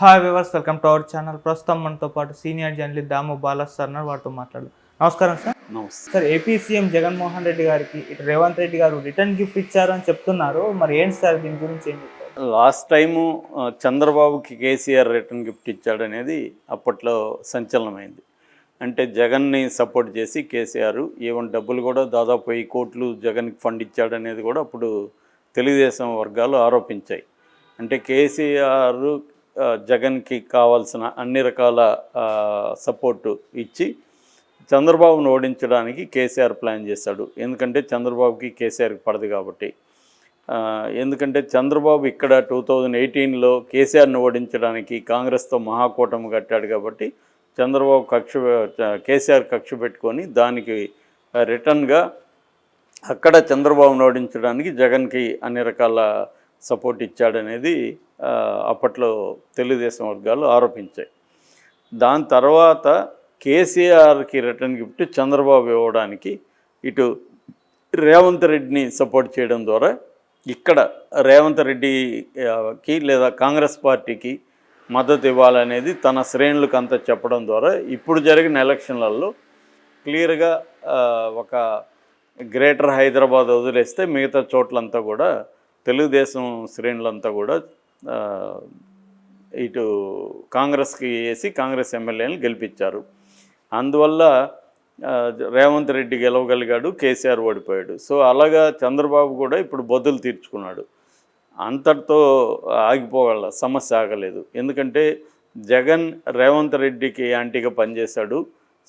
Hi viewers welcome to our channel. ప్రస్తుతం మనతో పాటు senior journalist Damu Balas sir ఉన్నారు. వారితో మాట్లాడదాం. నమస్కారం సార్. నమస్తే. Sir AP CM Jaganmohan Reddy గారికి ఇటు రేవంత్ రెడ్డి గారు రిటర్న్ గిఫ్ట్ ఇచ్చారు అని చెప్తున్నారు. మరి ఏంటి సార్ దీని గురించి ఏం చెప్తారు లాస్ట్ టైము చంద్రబాబుకి కేసీఆర్ రిటర్న్ గిఫ్ట్ ఇచ్చాడనేది అప్పట్లో సంచలనమైంది. అంటే జగన్ని సపోర్ట్ చేసి కేసీఆర్ ఈవెన్ డబ్బులు కూడా దాదాపు వెయ్యి కోట్లు జగన్కి ఫండ్ ఇచ్చాడనేది కూడా అప్పుడు తెలుగుదేశం వర్గాలు ఆరోపించాయి. అంటే కేసీఆర్ జగన్కి కావాల్సిన అన్ని రకాల సపోర్టు ఇచ్చి చంద్రబాబును ఓడించడానికి కేసీఆర్ ప్లాన్ చేశాడు. ఎందుకంటే చంద్రబాబుకి కేసీఆర్కి పడదు కాబట్టి. ఎందుకంటే చంద్రబాబు ఇక్కడ టూ థౌజండ్ ఎయిటీన్లో కేసీఆర్ని ఓడించడానికి కాంగ్రెస్తో మహాకూటమి కట్టాడు కాబట్టి చంద్రబాబు కక్ష కేసీఆర్ కక్ష పెట్టుకొని దానికి రిటర్న్గా అక్కడ చంద్రబాబును ఓడించడానికి జగన్కి అన్ని రకాల సపోర్ట్ ఇచ్చాడనేది అప్పట్లో తెలుగుదేశం వర్గాలు ఆరోపించాయి. దాని తర్వాత కేసీఆర్కి రిటర్న్ గిఫ్ట్ చంద్రబాబు ఇవ్వడానికి ఇటు రేవంత్ రెడ్డిని సపోర్ట్ చేయడం ద్వారా ఇక్కడ రేవంత్ రెడ్డికి లేదా కాంగ్రెస్ పార్టీకి మద్దతు ఇవ్వాలనేది తన శ్రేణులకు అంతా చెప్పడం ద్వారా ఇప్పుడు జరిగిన ఎలక్షన్లలో క్లియర్గా ఒక గ్రేటర్ హైదరాబాద్ వదిలేస్తే మిగతా చోట్లంతా కూడా తెలుగుదేశం శ్రేణులంతా కూడా ఇటు కాంగ్రెస్కి వేసి కాంగ్రెస్ ఎమ్మెల్యేలు గెలిపించారు. అందువల్ల రేవంత్ రెడ్డి గెలవగలిగాడు కేసీఆర్ ఓడిపోయాడు. సో అలాగా చంద్రబాబు కూడా ఇప్పుడు బొద్దులు తీర్చుకున్నాడు. అంతటితో ఆగిపోగల సమస్య ఆగలేదు. ఎందుకంటే జగన్ రేవంత్ రెడ్డికి యాంటీగా పనిచేశాడు.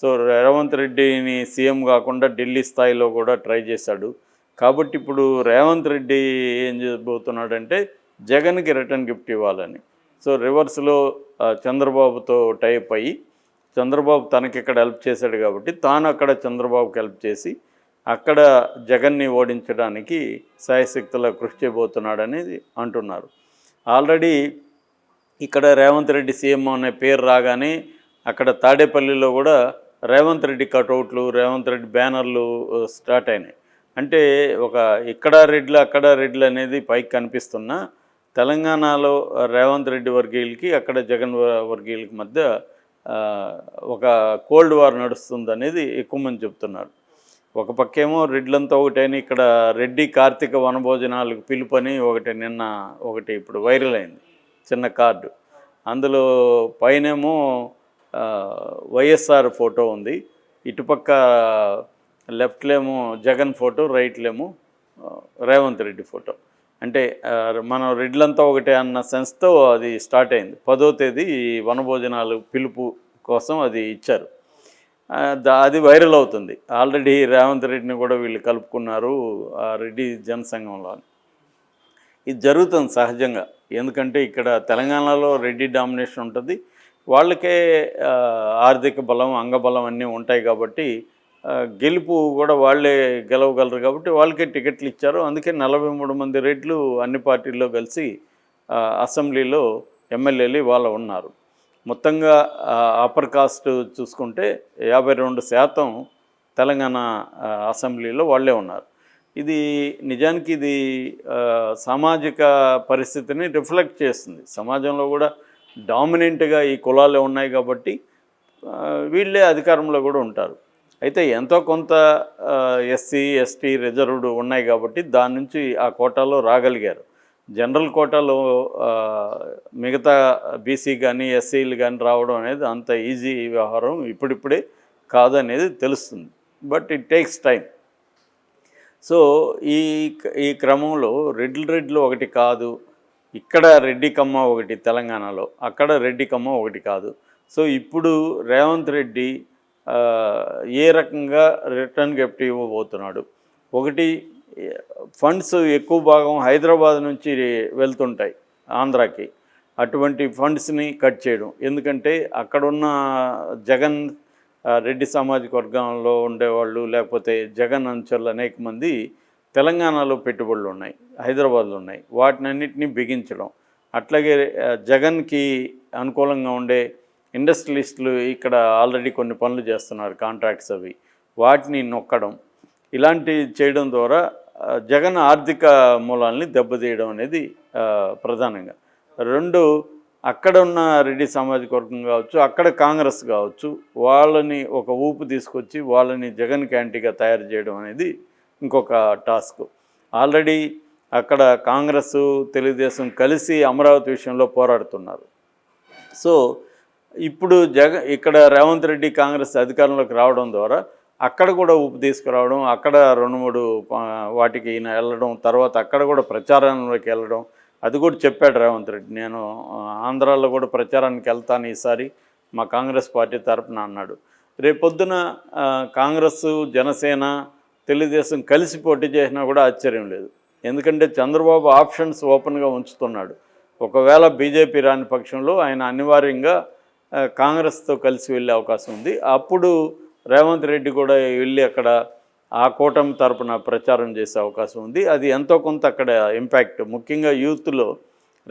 సో రేవంత్ రెడ్డిని సీఎం కాకుండా ఢిల్లీ స్థాయిలో కూడా ట్రై చేశాడు. కాబట్టి ఇప్పుడు రేవంత్ రెడ్డి ఏం చేయబోతున్నాడంటే జగన్కి రిటర్న్ గిఫ్ట్ ఇవ్వాలని. సో రివర్స్లో చంద్రబాబుతో టైప్ అయ్యి చంద్రబాబు తనకి ఇక్కడ హెల్ప్ చేశాడు కాబట్టి తాను అక్కడ చంద్రబాబుకి హెల్ప్ చేసి అక్కడ జగన్ని ఓడించడానికి సాయశక్తుల కృషి చేయబోతున్నాడు అనేది అంటున్నారు. ఆల్రెడీ ఇక్కడ రేవంత్ రెడ్డి సీఎం అనే పేరు రాగానే అక్కడ తాడేపల్లిలో కూడా రేవంత్ రెడ్డి కటౌట్లు రేవంత్ రెడ్డి బ్యానర్లు స్టార్ట్ అయినాయి. అంటే ఒక ఇక్కడ రెడ్లు అక్కడ రెడ్లు అనేది పైకి కనిపిస్తున్నా తెలంగాణలో రేవంత్ రెడ్డి వర్గీయులకి అక్కడ జగన్ వర్గీయులకి మధ్య ఒక కోల్డ్ వార్ నడుస్తుంది అనేది ఎక్కువ మంది చెప్తున్నారు. ఒక పక్కేమో రెడ్లంతా ఒకటైన ఇక్కడ రెడ్డి కార్తీక వనభోజనాలకు పిలుపని ఒకటి నిన్న ఒకటి ఇప్పుడు వైరల్ అయింది చిన్న కార్డు. అందులో పైనేమో వైఎస్ఆర్ ఫోటో ఉంది. ఇటుపక్క లెఫ్ట్లేమో జగన్ ఫోటో రైట్లేమో రేవంత్ రెడ్డి ఫోటో. అంటే మనం రెడ్లంతా ఒకటే అన్న సెన్స్తో అది స్టార్ట్ అయింది. పదో తేదీ వనభోజనాలు పిలుపు కోసం అది ఇచ్చారు. దా- అది వైరల్ అవుతుంది. ఆల్రెడీ రేవంత్ రెడ్డిని కూడా వీళ్ళు కలుపుకున్నారు ఆ రెడ్డి జనసంఘంలో. ఇది జరుగుతుంది సహజంగా. ఎందుకంటే ఇక్కడ తెలంగాణలో రెడ్డి డామినేషన్ ఉంటుంది. వాళ్ళకే ఆర్థిక బలం అంగబలం అన్నీ ఉంటాయి కాబట్టి గెలుపు కూడా వాళ్ళే గెలవగలరు కాబట్టి వాళ్ళకే టికెట్లు ఇచ్చారు. అందుకే నలభై మూడు మంది రెడ్లు అన్ని పార్టీల్లో కలిసి అసెంబ్లీలో ఎమ్మెల్యేలు ఇవాళ ఉన్నారు. మొత్తంగా అప్పర్ కాస్ట్ చూసుకుంటే యాభై రెండు శాతం తెలంగాణ అసెంబ్లీలో వాళ్ళే ఉన్నారు. ఇది నిజానికి ఇది సామాజిక పరిస్థితిని రిఫ్లెక్ట్ చేస్తుంది. సమాజంలో కూడా డామినెంట్గా ఈ కులాలే ఉన్నాయి కాబట్టి వీళ్ళే అధికారంలో కూడా ఉంటారు. అయితే ఎంతో కొంత ఎస్సీ ఎస్టీ రిజర్వ్డ్ ఉన్నాయి కాబట్టి దాని నుంచి ఆ కోటాలో రాగలిగారు. జనరల్ కోటాలో మిగతా బీసీ కానీ ఎస్సీలు కానీ రావడం అనేది అంత ఈజీ వ్యవహారం ఇప్పుడిప్పుడే కాదనేది తెలుస్తుంది. But it takes time. So ఈ ఈ క్రమంలో రెడ్లు రెడ్లు ఒకటి కాదు ఇక్కడ రెడ్డి కమ్మ ఒకటి తెలంగాణలో అక్కడ రెడ్డి కమ్మ ఒకటి కాదు. సో ఇప్పుడు రేవంత్ రెడ్డి ఏ రకంగా రిటర్న్ గిఫ్ట్ ఇవ్వబోతున్నాడు? ఒకటి ఫండ్స్ ఎక్కువ భాగం హైదరాబాద్ నుంచి వెళ్తుంటాయి ఆంధ్రాకి. అటువంటి ఫండ్స్ని కట్ చేయడం. ఎందుకంటే అక్కడున్న జగన్ రెడ్డి సామాజిక వర్గంలో ఉండేవాళ్ళు లేకపోతే జగన్ అనుచరులు అనేక మంది తెలంగాణలో పెట్టుబడులు ఉన్నాయి హైదరాబాద్లో ఉన్నాయి. వాటినన్నింటినీ బిగించడం. అట్లాగే జగన్కి అనుకూలంగా ఉండే ఇండస్ట్రియలిస్టులు ఇక్కడ ఆల్రెడీ కొన్ని పనులు చేస్తున్నారు కాంట్రాక్ట్స్ అవి. వాటిని నొక్కడం ఇలాంటివి చేయడం ద్వారా జగన్ ఆర్థిక మూలాల్ని దెబ్బతీయడం అనేది ప్రధానంగా. రెండు అక్కడ ఉన్న రెడ్డి సామాజిక వర్గం కావచ్చు అక్కడ కాంగ్రెస్ కావచ్చు వాళ్ళని ఒక ఊపు తీసుకొచ్చి వాళ్ళని జగన్ క్యాంటీగా తయారు చేయడం అనేది ఇంకొక టాస్క్. ఆల్రెడీ అక్కడ కాంగ్రెస్ తెలుగుదేశం కలిసి అమరావతి విషయంలో పోరాడుతున్నారు. సో ఇప్పుడు జగ ఇక్కడ రేవంత్ రెడ్డి కాంగ్రెస్ అధికారంలోకి రావడం ద్వారా అక్కడ కూడా ఊపు తీసుకురావడం అక్కడ రెండు మూడు వాటికి ఈయన వెళ్ళడం తర్వాత అక్కడ కూడా ప్రచారంలోకి వెళ్ళడం అది కూడా చెప్పాడు రేవంత్ రెడ్డి. నేను ఆంధ్రాలో కూడా ప్రచారానికి వెళ్తాను ఈసారి మా కాంగ్రెస్ పార్టీ తరపున అన్నాడు. రేపొద్దున కాంగ్రెస్ జనసేన తెలుగుదేశం కలిసి పోటీ చేసినా కూడా ఆశ్చర్యం లేదు. ఎందుకంటే చంద్రబాబు ఆప్షన్స్ ఓపెన్గా ఉంచుతున్నాడు. ఒకవేళ బీజేపీ రాని పక్షంలో ఆయన అనివార్యంగా కాంగ్రెస్తో కలిసి వెళ్ళే అవకాశం ఉంది. అప్పుడు రేవంత్ రెడ్డి కూడా వెళ్ళి అక్కడ ఆ కూటమి తరపున ప్రచారం చేసే అవకాశం ఉంది. అది ఎంతో కొంత అక్కడ ఇంపాక్ట్. ముఖ్యంగా యూత్లో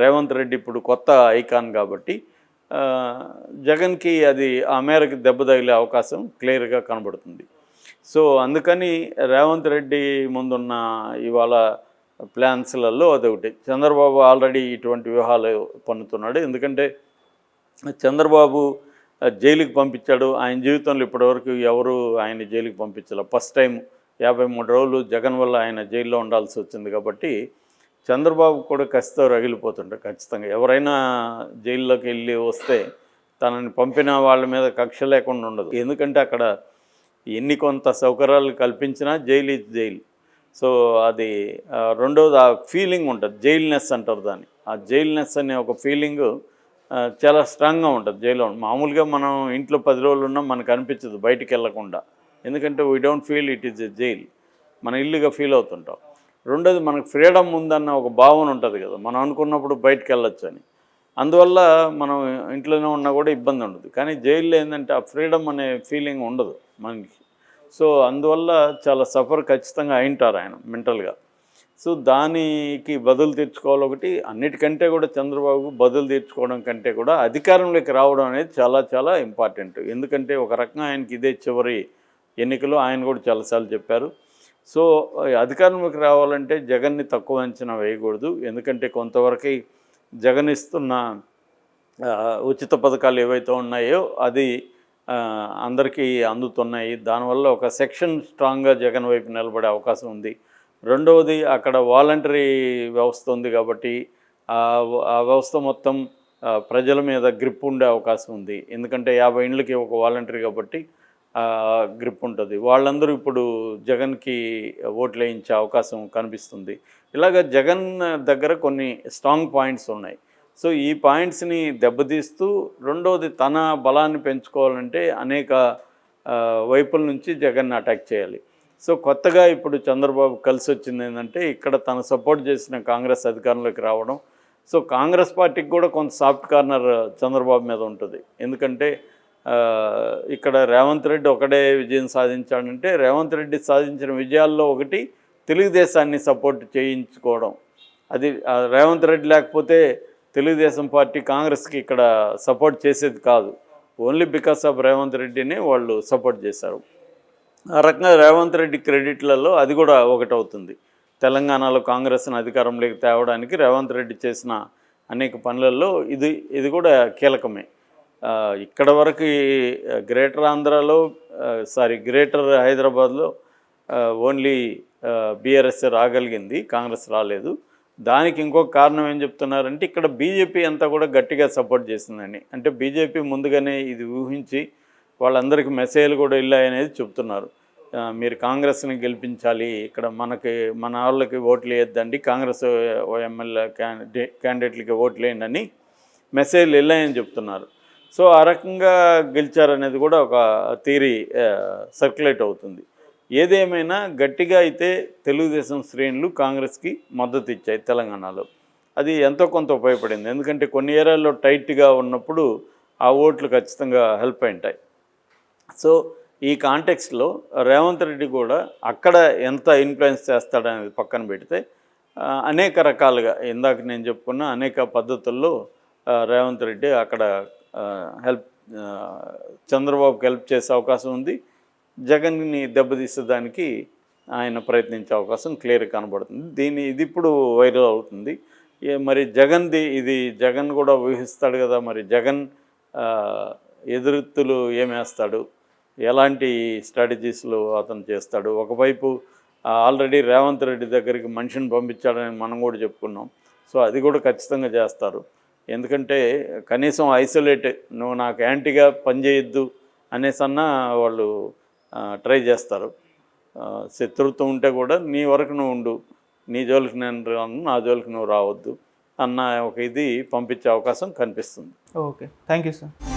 రేవంత్ రెడ్డి ఇప్పుడు కొత్త ఐకాన్ కాబట్టి జగన్కి అది ఆ మేరకు దెబ్బ తగిలే అవకాశం క్లియర్గా కనబడుతుంది. సో అందుకని రేవంత్ రెడ్డి ముందున్న ఇవాళ ప్లాన్స్లలో అదొకటి. చంద్రబాబు ఆల్రెడీ ఇటువంటి వ్యూహాలు పన్నుతున్నాడు. ఎందుకంటే చంద్రబాబు జైలుకి పంపించాడు. ఆయన జీవితంలో ఇప్పటివరకు ఎవరు ఆయన జైలుకి పంపించాల. ఫస్ట్ టైం యాభై మూడు రోజులు జగన్ వల్ల ఆయన జైల్లో ఉండాల్సి వచ్చింది కాబట్టి చంద్రబాబు కూడా కసితో రగిలిపోతుంటారు ఖచ్చితంగా. ఎవరైనా జైల్లోకి వెళ్ళి వస్తే తనని పంపిన వాళ్ళ మీద కక్ష లేకుండా ఉండదు. ఎందుకంటే అక్కడ ఎన్ని కొంత సౌకర్యాలు కల్పించినా జైలు ఇస్ జైలు. సో అది రెండోది ఆ ఫీలింగ్ ఉంటుంది. జైల్నెస్ అంటారు దాన్ని. ఆ జైల్నెస్ అనే ఒక ఫీలింగు చాలా స్ట్రాంగ్గా ఉంటుంది జైల్లో. మామూలుగా మనం ఇంట్లో పది రోజులు ఉన్నా మనకు అనిపించదు బయటికి వెళ్ళకుండా. ఎందుకంటే we don't feel it is a jail మన ఇల్లుగా ఫీల్ అవుతుంటాం. రెండోది మనకు ఫ్రీడమ్ ఉందన్న ఒక భావన ఉంటుంది కదా. మనం అనుకున్నప్పుడు బయటికి వెళ్ళొచ్చు అని. అందువల్ల మనం ఇంట్లోనే ఉన్నా కూడా ఇబ్బంది ఉండదు. కానీ జైల్లో ఏంటంటే ఆ ఫ్రీడమ్ అనే ఫీలింగ్ ఉండదు మనకి. సో అందువల్ల చాలా సఫర్ ఖచ్చితంగా అయింటారు ఆయన మెంటల్గా. సో దానికి బదులు తెచ్చుకోవాలి ఒకటి. అన్నిటికంటే కూడా చంద్రబాబు బదులు తీర్చుకోవడం కంటే కూడా అధికారంలోకి రావడం అనేది చాలా చాలా ఇంపార్టెంట్. ఎందుకంటే ఒక రకంగా ఆయనకి ఇదే చివరి ఎన్నికలు ఆయన కూడా చాలాసార్లు చెప్పారు. సో అధికారంలోకి రావాలంటే జగన్ని తక్కువ అంచనా వేయకూడదు. ఎందుకంటే కొంతవరకు జగన్ ఇస్తున్న ఉచిత పథకాలు ఏవైతే ఉన్నాయో అది అందరికీ అందుతున్నాయి. దానివల్ల ఒక సెక్షన్ స్ట్రాంగ్గా జగన్ వైపు నిలబడే అవకాశం ఉంది. రెండవది అక్కడ వాలంటరీ వ్యవస్థ ఉంది కాబట్టి ఆ వ్యవస్థ మొత్తం ప్రజల మీద గ్రిప్ ఉండే అవకాశం ఉంది. ఎందుకంటే యాభై ఇండ్లకి ఒక వాలంటరీ కాబట్టి గ్రిప్ ఉంటుంది. వాళ్ళందరూ ఇప్పుడు జగన్కి ఓట్లు వేయించే అవకాశం కనిపిస్తుంది. ఇలాగ జగన్ దగ్గర కొన్ని స్ట్రాంగ్ పాయింట్స్ ఉన్నాయి. సో ఈ పాయింట్స్ని దెబ్బతీస్తూ రెండవది తన బలాన్ని పెంచుకోవాలంటే అనేక వైపుల నుంచి జగన్ అటాక్ చేయాలి. సో కొత్తగా ఇప్పుడు చంద్రబాబు కలిసి వచ్చింది ఏంటంటే ఇక్కడ తను సపోర్ట్ చేసిన కాంగ్రెస్ అధికారంలోకి రావడం. సో కాంగ్రెస్ పార్టీకి కూడా కొంత సాఫ్ట్ కార్నర్ చంద్రబాబు మీద ఉంటుంది. ఎందుకంటే ఇక్కడ రేవంత్ రెడ్డి ఒకడే విజయం సాధించాడంటే రేవంత్ రెడ్డి సాధించిన విజయాల్లో ఒకటి తెలుగుదేశాన్ని సపోర్ట్ చేయించుకోవడం. అది రేవంత్ రెడ్డి లేకపోతే తెలుగుదేశం పార్టీ కాంగ్రెస్కి ఇక్కడ సపోర్ట్ చేసేది కాదు. ఓన్లీ బికాస్ ఆఫ్ రేవంత్ రెడ్డిని వాళ్ళు సపోర్ట్ చేశారు. ఆ రకంగా రేవంత్ రెడ్డి క్రెడిట్లలో అది కూడా ఒకటి అవుతుంది తెలంగాణలో కాంగ్రెస్ను అధికారంలోకి తేవడానికి రేవంత్ రెడ్డి చేసిన అనేక పనులలో ఇది ఇది కూడా కీలకమే. ఇక్కడ వరకు గ్రేటర్ ఆంధ్రాలో సారీ గ్రేటర్ హైదరాబాద్లో ఓన్లీ బీఆర్ఎస్ రాగలిగింది కాంగ్రెస్ రాలేదు. దానికి ఇంకొక కారణం ఏం చెప్తున్నారంటే ఇక్కడ బీజేపీ అంతా కూడా గట్టిగా సపోర్ట్ చేసిందని. అంటే బీజేపీ ముందుగానే ఇది ఊహించి వాళ్ళందరికీ మెసేజ్లు కూడా వెళ్ళాయనేది చెప్తున్నారు. మీరు కాంగ్రెస్ని గెలిపించాలి ఇక్కడ మనకి మన వాళ్ళకి ఓట్లు వేయద్దండి కాంగ్రెస్ ఎమ్మెల్యే క్యాండిడే క్యాండిడేట్లకి ఓట్లు వేయండి మెసేజ్లు వెళ్ళాయని చెప్తున్నారు. సో ఆ రకంగా గెలిచారనేది కూడా ఒక థీరీ సర్క్యులేట్ అవుతుంది. ఏదేమైనా గట్టిగా అయితే తెలుగుదేశం శ్రేణులు కాంగ్రెస్కి మద్దతు ఇచ్చాయి తెలంగాణలో. అది ఎంతో కొంత ఉపయోగపడింది. ఎందుకంటే కొన్ని ఏరియాల్లో టైట్గా ఉన్నప్పుడు ఆ ఓట్లు ఖచ్చితంగా హెల్ప్ అయింటాయి సో ఈ కాంటెక్స్లో రేవంత్ రెడ్డి కూడా అక్కడ ఎంత ఇన్ఫ్లుయెన్స్ చేస్తాడనేది పక్కన పెడితే అనేక రకాలుగా ఇందాక నేను చెప్పుకున్న అనేక పద్ధతుల్లో రేవంత్ రెడ్డి అక్కడ హెల్ప్ చంద్రబాబుకి హెల్ప్ చేసే అవకాశం ఉంది. జగన్ని దెబ్బతీసేదానికి ఆయన ప్రయత్నించే అవకాశం క్లియర్ కనబడుతుంది. దీని ఇది ఇప్పుడు వైరల్ అవుతుంది. మరి జగన్ది ఇది జగన్ కూడా ఊహిస్తాడు కదా మరి జగన్ ఎదురుత్తులు ఏమేస్తాడు ఎలాంటి స్ట్రాటజీస్లు అతను చేస్తాడు? ఒకవైపు ఆల్రెడీ రేవంత్ రెడ్డి దగ్గరికి మనిషిని పంపించాడని మనం కూడా చెప్పుకున్నాం. సో అది కూడా ఖచ్చితంగా చేస్తారు. ఎందుకంటే కనీసం ఐసోలేట్ నువ్వు నాకు యాంటీగా పనిచేయొద్దు అనేసన్నా వాళ్ళు ట్రై చేస్తారు. శత్రుత్వం ఉంటే కూడా నీ వరకు నువ్వు ఉండు. నీ జోలికి నేను రాను నా జోలికి నువ్వు రావద్దు అన్న ఒక ఇది పంపించే అవకాశం కనిపిస్తుంది. ఓకే. Thank you sir.